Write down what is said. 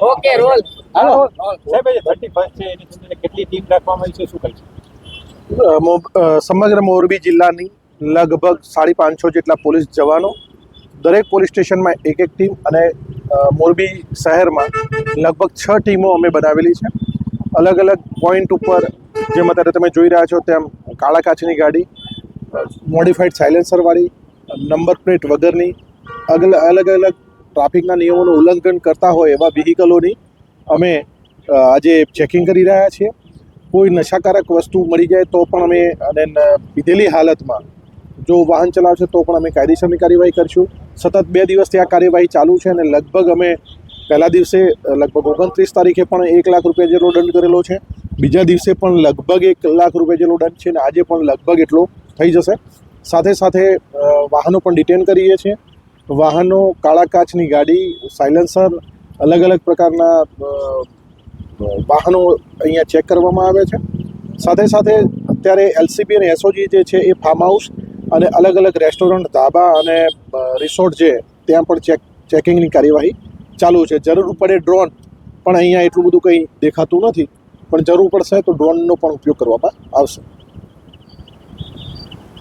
Okay role હાલો. સાહેબ આજે thirty first છે એની અંદર કેટલી ટીમ રાખવામાં આવી છે શું અ, સમગ્ર મોરબી જિલ્લાની લગભગ સાડી પાંચસો જેટલા પોલીસ જવાનો દરેક પોલીસ સ્ટેશનમાં એક એક ટીમ અને મોરબી શહેરમાં લગભગ છ ટીમો અમે બનાવેલી છે. અલગ અલગ પોઈન્ટ ઉપર જેમ અત્યારે તમે જોઈ રહ્યા છો તેમ કાળા કાચની ગાડી મોડિફાઈડ સાયલેન્સરવાળી નંબર પ્લેટ વગરની અગલ અલગ અલગ ટ્રાફિકના નિયમોનું ઉલ્લંઘન કરતા હોય એવા વ્હીકલોની અમે આજે ચેકિંગ કરી રહ્યા છીએ. કોઈ નશાકારક વસ્તુ મળી જાય તો પણ અમે, અને લીધેલી હાલતમાં જો વાહન ચલાવશે તો પણ અમે કાયદેસરની કાર્યવાહી કરીશું. સતત બે દિવસથી આ કાર્યવાહી ચાલુ છે અને લગભગ અમે પહેલા દિવસે લગભગ ઓગણત્રીસ તારીખે પણ એક લાખ રૂપિયા જેટલો દંડ કરેલો છે. બીજા દિવસે પણ લગભગ એક લાખ રૂપિયા જેટલો દંડ છે અને આજે પણ લગભગ એટલો થઈ જશે. સાથે સાથે વાહનો પણ ડિટેન કરીએ છીએ. વાહનો, કાળા કાચની ગાડી સાયલેન્સર અલગ અલગ પ્રકારના વાહનો અહીંયા ચેક કરવામાં આવે છે. સાથે સાથે અત્યારે એલસીબી અને એસઓજી જે છે એ ફાર્મ હાઉસ અને અલગ અલગ રેસ્ટોરન્ટ ધાબા અને રિસોર્ટ છે ત્યાં પણ ચેક ચેકિંગની કાર્યવાહી ચાલુ છે. જરૂર પડે ડ્રોન પણ અહીંયા એટલું બધું કંઈ દેખાતું નથી. પણ જરૂર પડશે તો ડ્રોનનો પણ ઉપયોગ કરવામાં આવશે.